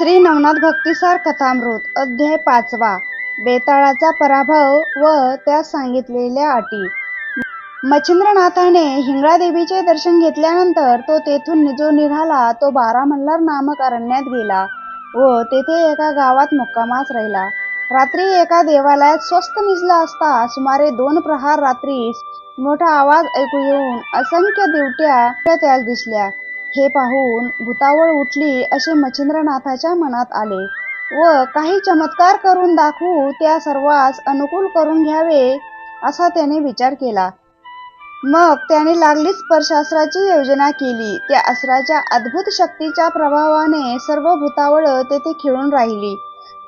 श्री नवनाथ भक्तिसार कथामृत अध्याय पाचवा. बेताळाचा पराभव व त्यास सांगितलेल्या अटी. मच्छिंद्रनाथाने हिंगळादेवीचे दर्शन घेतल्यानंतर तो तेथून जो निघाला तो बारा मल्हार नामक अरण्यात गेला व तेथे एका गावात मुक्कामास राहिला. रात्री एका देवालयात स्वस्त निजला असता सुमारे दोन प्रहार रात्री मोठा आवाज ऐकू येऊन असंख्य दिवट्या त्यास दिसल्या. हे पाहून भूतावळ उठली असे मच्छिंद्रनाथाच्या मनात आले. व काही चमत्कार करून दाखवू त्या सर्वांस अनुकूल करून घ्यावे असा त्याने विचार केला. मग त्याने लागलीच स्पर्शास्त्राची योजना केली. त्या अस्त्राच्या अद्भुत शक्तीच्या प्रभावाने सर्व भूतावळ तेथे खिळून राहिली.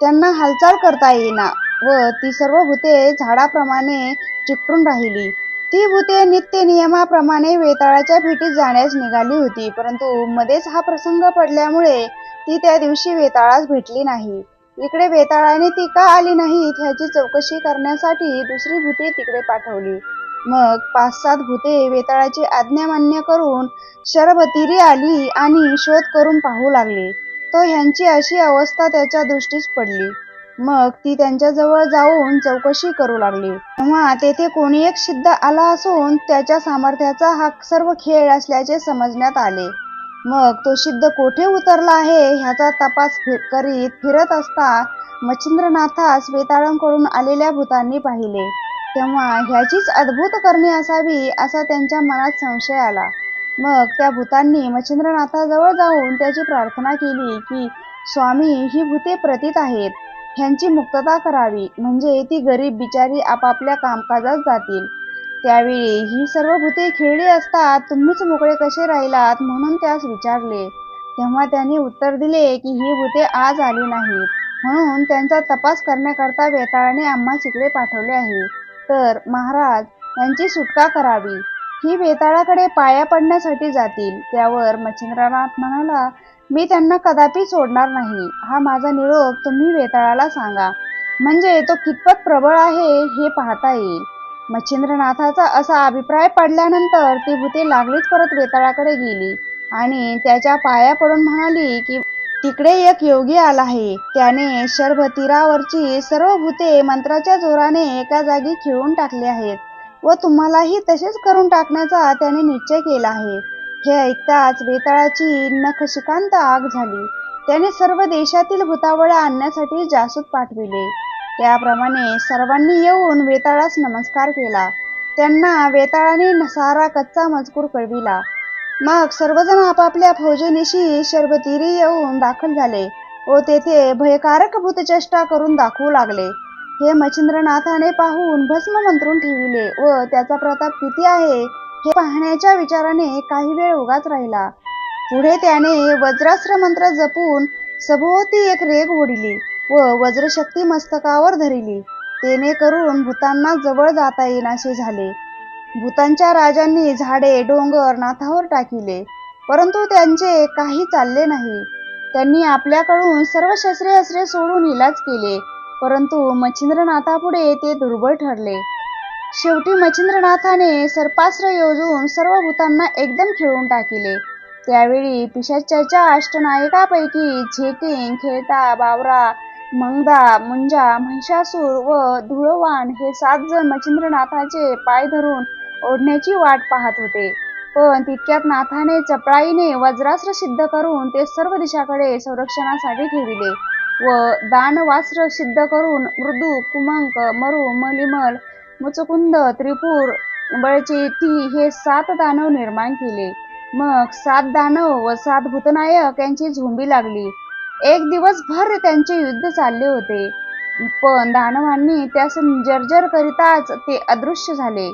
त्यांना हालचाल करता येईना व ती सर्व भूते झाडाप्रमाणे चिकटून राहिली. ती भूते नित्य नियमाप्रमाणे वेताळाच्या भेटीत जाण्यास निघाली होती. परंतु मध्येच हा प्रसंग पडल्यामुळे ती त्या दिवशी वेताळास भेटली नाही. इकडे वेताळाने ती का आली नाहीत ह्याची चौकशी करण्यासाठी दुसरी भूते तिकडे पाठवली. मग पाच सात भूते वेताळाची आज्ञा मान्य करून शरबतीरी आली आणि शोध करून पाहू लागले. तो ह्यांची अशी अवस्था त्याच्या दृष्टीस पडली. मग ती त्यांच्याजवळ जाऊन चौकशी करू लागली. तेव्हा तेथे कोणी एक सिद्ध आला असून त्याच्या सामर्थ्याचा हा सर्व खेळ असल्याचे समजण्यात आले. मग तो सिद्ध कोठे उतरला आहे ह्याचा तपास करीत फिरत असता मच्छिंद्रनाथास वेताळांकडून आलेल्या भूतांनी पाहिले. तेव्हा ह्याचीच अद्भुत करणी असावी असा त्यांच्या मनात संशय आला. मग त्या भूतांनी मच्छिंद्रनाथाजवळ जाऊन त्याची प्रार्थना केली की स्वामी ही भूते प्रतीत आहेत. ह्यांची मुक्तता करावी. म्हणजे ती गरीब बिचारी आपापल्या कामकाजात जातील. त्यावेळी ही सर्व भूते खेळली असतात. तुम्हीच मोकळे कसे राहिलात? म्हणून त्यास विचारले. तेव्हा त्यांनी उत्तर दिले की ही भूते आज आली नाहीत. म्हणून त्यांचा तपास करण्याकरता वेताळाने आम्हा चिकडे पाठवले आहे. तर महाराज यांची सुटका करावी. ही वेताळाकडे पाया पडण्यासाठी जातील. त्यावर मच्छिंद्रनाथ म्हणाला मी त्यांना कदापि सोडणार नाही हा माझा निरोप तुम्ही वेताळाला सांगा. म्हणजे तो कितपत प्रबळ आहे हे पाहता येईल. मच्छिंद्रनाथाचा असा अभिप्राय पडल्यानंतर ती भूते लागलीच परत वेताळाकडे गेली आणि त्याच्या पाया पडून म्हणाली की तिकडे एक योगी आला आहे. त्याने शर्भतीरावरची सर्व भूते मंत्राच्या जोराने एका जागी खिळून टाकली आहेत व तुम्हालाही तसेच करून टाकण्याचा त्याने निश्चय केला आहे. हे ऐकताच वेताळाची नखशिकांत आग झाली. त्याने सर्व देशातील भूतावळ आणण्यासाठी जासूद पाठविले. त्याप्रमाणे सर्वांनी येऊन वेताळास नमस्कार केला. त्यांना वेताळाने सारा कच्चा मजकूर कळविला. मग सर्वजण आपापल्या फौजेनिशी शर्बतीरी येऊन दाखल झाले व तेथे भयकारक भूतचेष्टा करून दाखवू लागले. हे मच्छिंद्रनाथाने पाहून भस्म मंत्रून ठेविले व त्याचा प्रताप किती आहे? हे पाहण्याच्या विचाराने काही वेळ उगाच राहिला. पुढे त्याने वज्रास्त्र मंत्र जपून सभोवती एक रेग ओढिली व वज्रशक्ती मस्तकावर धरिली. तेने करून भूतांना जवळ जाता येईनासे झाले. भूतांच्या राजांनी झाडे डोंगर नाथावर टाकिले परंतु त्यांचे काही चालले नाही. त्यांनी आपल्याकडून सर्व शस्त्रे अस्त्रे सोडून इलाज केले परंतु मच्छिंद्रनाथापुढे ते दुर्बळ ठरले. शेवटी मच्छिंद्रनाथाने सर्पास्त्र योजून सर्व भूतांना एकदम खिळून टाकिले. त्यावेळी पिशाच्याच्या अष्टनायकापैकी झेटिंग खेळता बावरा मंगदा मुंजा महिषासूर व धुळवान हे सात जण मच्छिंद्रनाथाचे पाय धरून ओढण्याची वाट पाहत होते. पण तितक्यात नाथाने चपळाईने वज्रास्त्र सिद्ध करून ते सर्व दिशाकडे संरक्षणासाठी ठेविले व दानवास्त्र सिद्ध करून मृदू कुमंक मरु मलिमल मुचकुंद त्रिपूर बळचेटी हे सात दानव निर्माण केले. मग सात दानव व सात भूतनायक यांची झोंबी लागली. एक दिवसभर त्यांचे युद्ध चालले होते. पण दानवांनी त्यास जर्जर करिताच ते अदृश्य झाले.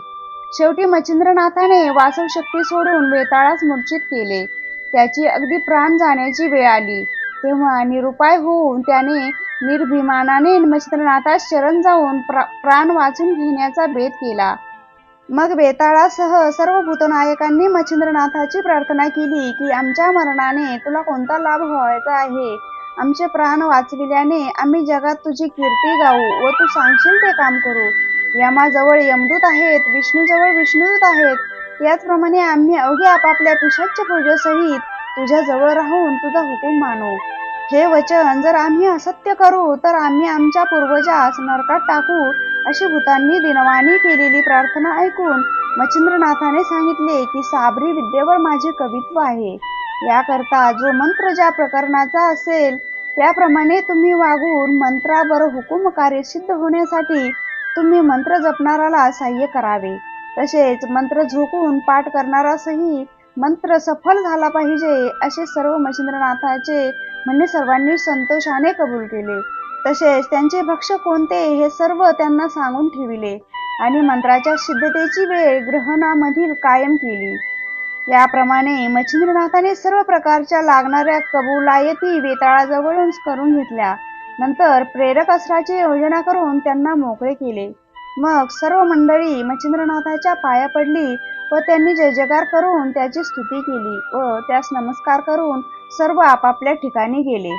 शेवटी मच्छिंद्रनाथाने वासव शक्ती सोडून वेताळास मूर्छित केले. त्याची अगदी प्राण जाण्याची वेळ आली. तेव्हा निरुपाय होऊन त्याने निर्भिमानाने मच्छिंद्रनाथास शरण जाऊन प्रा प्राण वाचून घेण्याचा बेत केला. मग बेताळासह सर्व भूतनायकांनी मच्छिंद्रनाथाची प्रार्थना केली की आमच्या मरणाने तुला कोणता लाभ व्हायचा आहे? आमचे प्राण वाचविल्याने आम्ही जगात तुझी कीर्ती गाऊ व तू सांगशील ते काम करू. यमाजवळ यमदूत आहेत विष्णूजवळ विष्णूदूत आहेत. याचप्रमाणे आम्ही अवघे आपापल्या पिशाच्य पूजेसहित तुझ्या जवळ राहून तुझा हुकूम मानू. हे वचन जर आम्ही असत्य करू तर आम्ही आमच्या पूर्वजास नरकात टाकू अशी भूतांनी दिनवाणी केलेली प्रार्थना ऐकून मच्छिंद्रनाथाने सांगितले की साबरी विद्येवर माझे कवित्व आहे. याकरता जो मंत्र ज्या प्रकरणाचा असेल त्याप्रमाणे तुम्ही वागून मंत्रावर हुकुम कार्य सिद्ध होण्यासाठी तुम्ही मंत्र जपणाराला सहाय्य करावे. तसेच मंत्र झोकून पाठ करणारासही मंत्र सफल झाला पाहिजे असे सर्व मच्छिंद्रनाथाचे म्हणणे सर्वांनी संतोषाने कबूल केले. तसेच त्यांचे भक्ष कोणते हे सर्व त्यांना सांगून ठेविले आणि मंत्राच्या सिद्धतेची वेळ ग्रहणामधील कायम केली. याप्रमाणे मच्छिंद्रनाथाने सर्व प्रकारच्या लागणाऱ्या कबुलायती वेताळाजवळून करून घेतल्या. नंतर प्रेरक अस्त्राची योजना करून त्यांना मोकळे केले. मग सर्व मंडळी मच्छिंद्रनाथाच्या पाया पडली व त्यांनी जय जयकार करून त्याची स्तुती केली व त्यास नमस्कार करून सर्व आपापल्या ठिकाणी गेले.